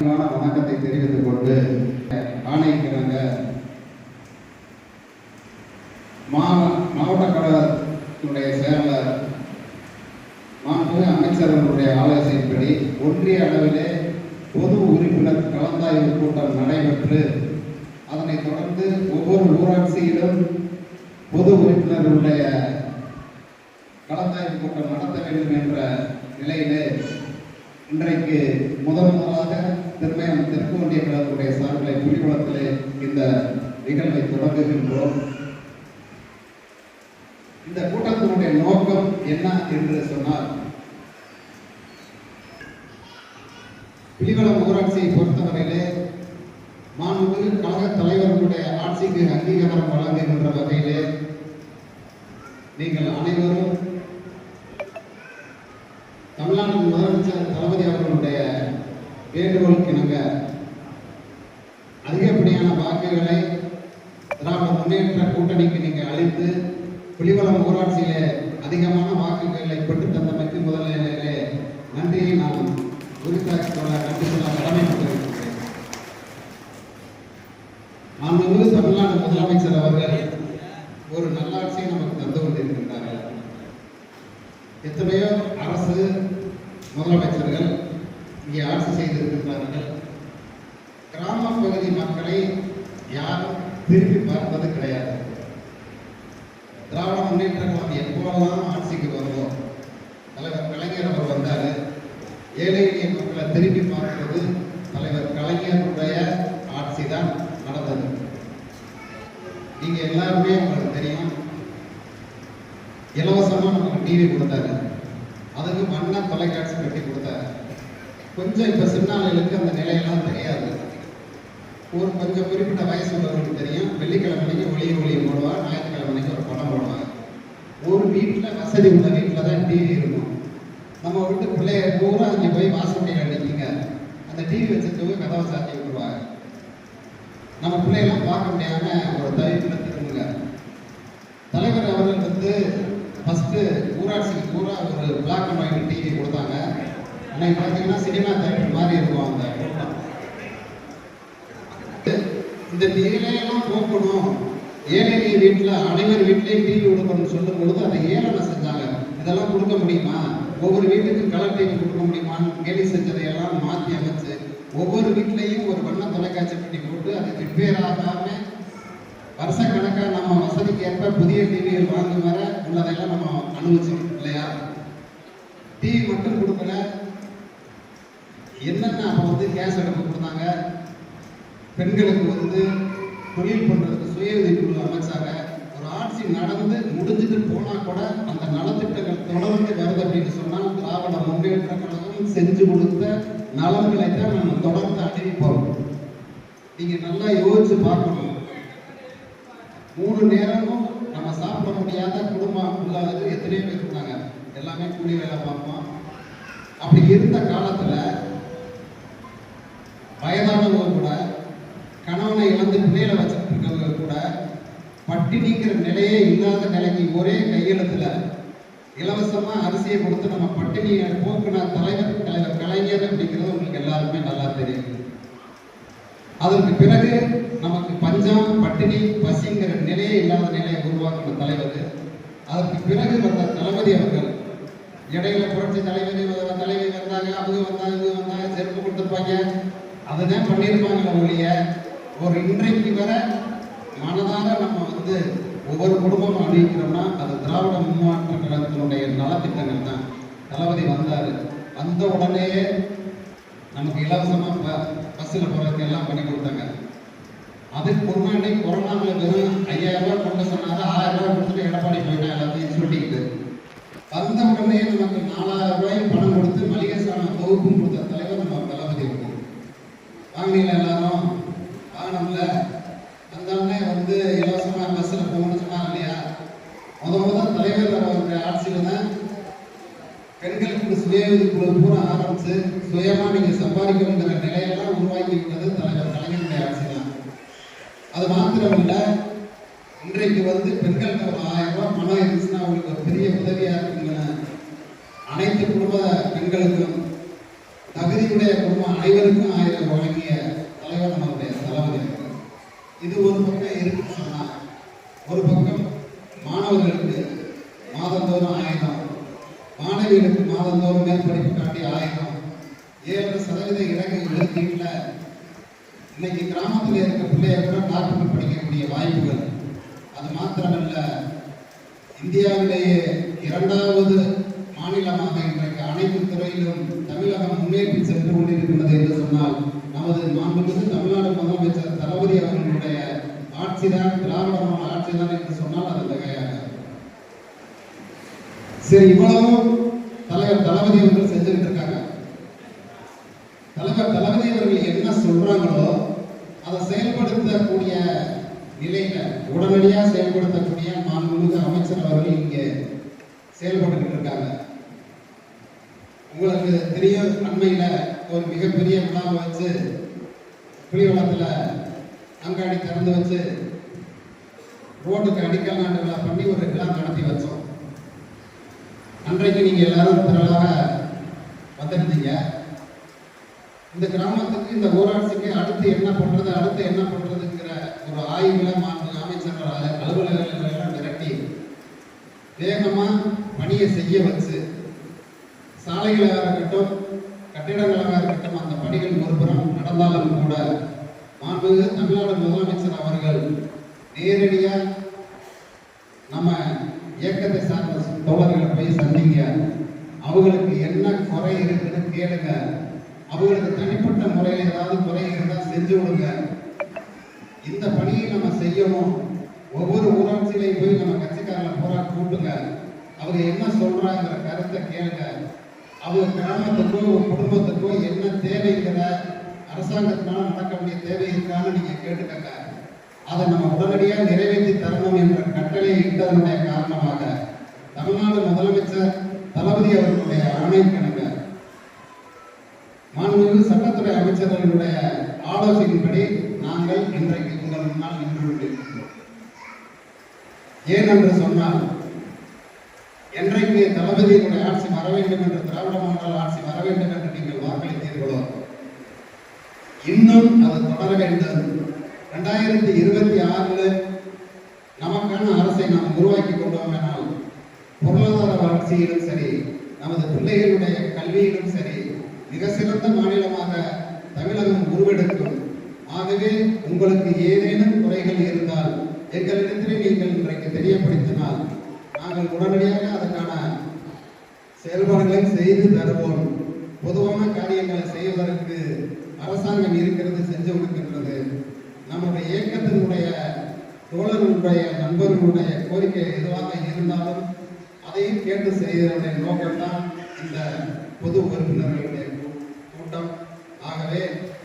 வணக்கத்தை தெரிவித்துக் கொண்டு ஆணையிக்கிறாங்க. மாவட்ட கழகத்தினுடைய செயலர் மாண்புமிகு அமைச்சர்களுடைய ஆலோசனைப்படி ஒன்றிய அளவிலே பொது உறுப்பினர் கலந்தாய்வு கூட்டம் நடைபெற்று அதனைத் தொடர்ந்து ஒவ்வொரு ஊராட்சியிலும் பொது உறுப்பினர்களுடைய கலந்தாய்வு கூட்டம் நடத்த வேண்டும் என்ற நிலையிலே இன்றைக்கு முதல் முதலாக திருமயம் தெற்கு ஒன்றிய கழகத்துடைய சார்பிலே புலிகுளத்திலே இந்த நிகழ்வை தொடங்குகின்றோம். இந்த கூட்டத்தினுடைய நோக்கம் என்ன என்று சொன்னால் புலிகுளம் ஊராட்சியை பொறுத்தவரையிலே மாண்புமிகு கழக தலைவர்களுடைய ஆட்சிக்கு அங்கீகாரம் வழங்குகின்ற வகையிலே நீங்கள் அனைவரும் தமிழ்நாடு முதலமைச்சர் தளபதி அவர்களுடைய வேண்டுகோளுக்கு இணங்க அதிகப்படியான வாக்குகளை திராவிட முன்னேற்ற கூட்டணிக்கு நீங்கள் அளித்து புலிவளம் ஊராட்சியிலே அதிகமான வாக்குகளை பெற்று தந்தமைக்கு முதலிலே நன்றியை நான் உறுதியாக சொல்ல நன்றி சொல்ல கடமைப்பட்டிருக்கிறேன். மாண்புமிகு தமிழ்நாடு முதலமைச்சர் அவர்கள் ஒரு நல்லாட்சியை நமக்கு தந்து கொண்டிருக்கின்றார்கள். எத்தனையோ அரசு முதலமைச்சர்கள் இங்கே ஆட்சி செய்திருக்கின்றார்கள். கிராம பகுதி மக்களை திருப்பி பார்த்தது பார்ப்பது கிடையாது. திராவிட முன்னேற்ற கழகம் எப்போதெல்லாம் ஆட்சிக்கு வருதோ தலைவர் கலைஞர் அவர் வந்தார். ஏழை எளிய மக்களை திருப்பி பார்க்கிறது தலைவர் கலைஞருடைய ஆட்சி தான் நடந்தது. நீங்கள் எல்லாருமே உங்களுக்கு தெரியும். இலவசமாக நமக்கு டிவி கொடுத்தாரு. அதுக்கு வண்ண தொலைக்காட்சி கட்டி கொடுத்தாரு. கொஞ்சம் இப்போ சின்னாளைகளுக்கு அந்த நிலையெல்லாம் தெரியாது. ஒரு கொஞ்சம் குறிப்பிட்ட வயசு உள்ளவங்களுக்கு தெரியும். வெள்ளிக்கிழமைக்கு ஒளிய ஒளிய ஞாயிற்றுக்கிழமை ஞாயிற்றுக்கிழமைக்கு ஒரு படம் போடுவாங்க ஒரு வீட்டில் வசதி உள்ள வீட்டில் தான் டிவி இருக்கும். நம்ம விட்டு பிள்ளைய பூரா அங்கே போய் வாசப்படியில் நிற்கிங்க. அந்த டிவி வச்சுட்டு கதவை சாத்தி விட்டுருவாங்க. நம்ம பிள்ளைகளாம் பார்க்க முடியாம ஒரு தவிப்பில் திரும்புங்க. தலைவர் அவர்கள் வந்து ஃபஸ்ட்டு ஊராட்சிக்கு பூரா ஒரு பிளாக் அண்ட் ஒயிட் டிவி கொடுத்தாங்க. அன்னைக்கு பார்த்தீங்கன்னா சினிமா தேட்டர் மாதிரி இருக்கும் அந்த இந்த நிலையெல்லாம் போக்கணும். ஏழை வீட்டில் அனைவர் வீட்டிலையும் டிவி கொடுக்கணும்னு சொல்லும் பொழுது அதை ஏழனை செஞ்சாங்க? இதெல்லாம் கொடுக்க முடியுமா? ஒவ்வொரு வீட்டுக்கு கலர் டிவி கொடுக்க முடியுமான்னு கேலி செஞ்சதையெல்லாம் மாற்றி அமைச்சு ஒவ்வொரு வீட்லேயும் ஒரு வண்ண தொலைக்காட்சி பெட்டி போட்டு அது ரிப்பேர் ஆகாம வருஷக்கணக்காக நம்ம வசதிக்கு ஏற்ப புதிய டிவிகள் வாங்கி வர உள்ளதையெல்லாம் நம்ம அனுபவிச்சோம் இல்லையா? டிவி மட்டும் கொடுக்கல. என்னென்ன அப்போ வந்து கேஸ் எடுப்பு கொடுத்தாங்க? பெண்களுக்கு வந்து தொழில் பண்றதுக்கு சுய உதவிக்குழு அமைச்சாங்க. ஒரு ஆட்சி நடந்து முடிஞ்சுட்டு போனா கூட அந்த நலத்திட்டங்கள் தொடர்ந்து வருது அப்படின்னு சொன்னால் திராவிட முன்னேற்ற கழகம் செஞ்சு கொடுத்த நலன்களை தான் நம்ம தொடர்ந்து அறிவிப்போம் நீங்க நல்லா யோசிச்சு பார்க்கணும். மூணு நேரமும் நம்ம சாப்பிட முடியாத குடும்பம் உள்ளது எத்தனையோ பேர் இருந்தாங்க எல்லாமே கூலி வேலை பார்ப்போம். அப்படி இருந்த காலத்துல வயதானவங்க கூட ஐந்து பிள்ளைகளை வச்சுட்டு இருக்கவங்க கூட பட்டினிங்கிற நிலையே இல்லாத நிலைக்கு ஒரே கையெழுத்துல இலவசமாக அரிசியை கொடுத்து நம்ம பட்டினியை போக்குன தலைவர் தலைவர் கலைஞர் அப்படிங்கிறது உங்களுக்கு எல்லாருமே நல்லா தெரியும். அதற்கு பிறகு நமக்கு பஞ்சம் பட்டினி பசிங்கிற நிலையே இல்லாத நிலையை உருவாக்கின தலைவர். அதற்கு பிறகு வந்த தளபதி அவர்கள் இடையில புரட்சி தலைவர் தலைவி வந்தாங்க அவங்க வந்தாங்க இவங்க வந்தாங்க செருப்பு கொடுத்துருப்பாங்க. அதுதான் பண்ணியிருப்பாங்க ஒழிய ஒரு இன்றைக்கு வர மனதார நம்ம வந்து ஒவ்வொரு குடும்பமும் அறிவிக்கிறோம்னா அது திராவிட முன்னேற்ற கழகத்தினுடைய நலத்திட்டங்கள் தான். தளபதி வந்தார். வந்த உடனேயே நமக்கு இலவசமாக ப பஸ்ஸில் போகிறதுக்கு எல்லாம் பண்ணி கொடுத்தாங்க. அதுக்கு முன்னாடி கொரோனாவில் வெறும் ஐயாயிரம் ரூபாய் கொண்டு சொன்னாங்க ஆயிரம் ரூபாய் கொடுத்துட்டு எடப்பாடி போயிட்டா எல்லாத்தையும் சொல்லி வந்த உடனே நமக்கு நாலாயிரம் ரூபாய் பணம் கொடுத்து மளிகை சாமான் தொகுப்பும் கொடுத்த தலைவர் நம்ம தளபதி அவர்கள் வாங்கினீங்களா எல்லாரும் வாங்கினோம்ல அந்த அண்ணே வந்து இலவசமாக பஸ்ஸில் போகணும்னு சொன்னாங்க இல்லையா முத முத தலைவர் அவருடைய ஆட்சியில் தான் பெண்களுக்கு சுய உதவிக்குழு பூரா ஆரம்பித்து சுயமாக நீங்கள் சம்பாதிக்கணுங்கிற நிலையெல்லாம் உருவாக்கி விட்டது தலைவர் கலைஞருடைய அரசு தான் அது மாத்திரம் இன்றைக்கு வந்து பெண்களுக்கு ஒரு ஆயிரம் ரூபாய் பணம் இருந்துச்சுன்னா அவங்களுக்கு ஒரு பெரிய உதவியாக இருக்குங்க அனைத்து குடும்ப பெண்களுக்கும் தகுதியுடைய குடும்பம் அனைவருக்கும் ஆயிரம் வழங்கிய தலைவர் நம்மளுடைய தளபதி அவர்கள். இது ஒரு பக்கம் இருக்குன்னு சொன்னா ஒரு பக்கம் மாணவர்களுக்கு மாதந்தோறும் ஆயிரம் மாணவிகளுக்கு மாதந்தோறும் மேற்படிப்பு காட்டி ஆயிரம் ஏழு சதவீத இலக்கு ஒதுக்கீட்டில் இன்னைக்கு கிராமத்தில் இருக்க பிள்ளைய கூட டாக்டர் படிக்கக்கூடிய வாய்ப்புகள். அது மாத்திரமல்ல இந்தியாவிலேயே இரண்டாவது மாநிலமாக இன்றைக்கு அனைத்து துறையிலும் தமிழகம் முன்னேற்றி சென்று கொண்டிருக்கிறது என்று சொன்னால் நமது மாண்புமிகு தமிழ்நாடு முதலமைச்சர் தளபதி அவர்களுடைய ஆட்சிதான் திராவிட ஆட்சிதான் என்று சொன்னால் அது மிகையாக சரி இவ்வளவும் தலைவர் தளபதி அவர்கள் செஞ்சுக்கிட்டு இருக்காங்க தலைவர் தளபதி அவர்கள் என்ன சொல்றாங்களோ அதை செயல்படுத்தக்கூடிய நிலையில உடனடியாக செயல்படுத்தக்கூடிய மாண்புமிகு அமைச்சர் அவர்கள் இங்கே செயல்பட்டுக்கிட்டு இருக்காங்க. உங்களுக்கு தெரியும் அண்மையில் ஒரு மிகப்பெரிய விழாவை வச்சு புலிவளத்துல அங்காடி திறந்து வச்சு ரோட்டுக்கு அடிக்கல் நாட்டு விழா பண்ணி ஒரு விழா நடத்தி வச்சோம். அன்றைக்கு நீங்கள் எல்லாரும் திரளாக வந்திருந்தீங்க. இந்த கிராமத்துக்கு இந்த ஊராட்சிக்கு அடுத்து என்ன பண்றது அடுத்து என்ன பண்றதுங்கிற ஒரு ஆய்வுல மாண்பு அமைச்சர் அலு- அலுவலகங்களை வேகமாக வேகமா பணியை செய்ய வச்சு சாலைகளாக இருக்கட்டும் கட்டிடங்களாக இருக்கட்டும் அந்த பணிகள் ஒருபுறம் நடந்தாலும் கூட மாண்புமிகு தமிழ்நாடு முதலமைச்சர் அவர்கள் நேரடியாக நம்ம இயக்கத்தை சார்ந்த தோழர்களை போய் சந்திங்க. அவங்களுக்கு என்ன குறை இருக்குன்னு கேளுங்க. அவங்களுக்கு தனிப்பட்ட முறையில் ஏதாவது குறை இருந்தால் செஞ்சு விடுங்க இந்த பணியை நம்ம செய்யணும். ஒவ்வொரு ஊராட்சியிலையும் போய் நம்ம கட்சிக்காரங்களை பூரா கூட்டுங்க அவங்க என்ன சொல்றாங்கிற கருத்தை கேளுங்க. அவங்க கிராமத்துக்கோ குடும்பத்துக்கோ என்ன தேவைங்கிற அரசாங்கத்தினால நடக்க வேண்டிய தேவை இருக்கான்னு நீங்க கேட்டுக்கங்க. அதை நம்ம உடனடியாக நிறைவேற்றி தரணும் என்ற கட்டளை இட்டதனுடைய காரணமாக தமிழ்நாடு முதலமைச்சர் தளபதி அவர்களுடைய ஆணை மாண்புமிகு சட்டத்துறை அமைச்சர்களுடைய ஆலோசனையின்படி நாங்கள் இன்றைக்கு உங்கள் முன்னால் நின்று கொண்டிருக்கிறோம் ஏனென்று சொன்னால் என்றைக்கு தளபதியினுடைய ஆட்சி வர வேண்டும் என்று திராவிட மாடல் ஆட்சி வர வேண்டும் என்று நீங்கள் வாக்களித்தீர்களோ இன்னும் அது தொடர வேண்டும். ரெண்டாயிரத்தி இருபத்தி ஆறுல நமக்கான அரசை நாம் உருவாக்கி கொண்டோமானால் பொருளாதார வளர்ச்சியிலும் சரி நமது பிள்ளைகளுடைய கல்வியிலும் சரி மிக சிறந்த மாநிலமாக தமிழகம் உருவெடுக்கும். ஆகவே உங்களுக்கு ஏதேனும் குறைகள் இருந்தால் எங்களிடத்திலே நீங்கள் இன்றைக்கு தெரியப்படுத்தினால் நாங்கள் உடனடியாக அதற்கான செயல்பாடுகளை செய்து தருவோம். பொதுவான காரியங்களை செய்வதற்கு அரசாங்கம் இருக்கிறது செஞ்சு கொடுக்கின்றது. நம்முடைய இயக்கத்தினுடைய தோழர்களுடைய நண்பர்களுடைய கோரிக்கை எதுவாக இருந்தாலும் அதையும் கேட்டு செய்வதனுடைய நோக்கம்தான் இந்த பொது உறுப்பினர்களுடைய a Ele.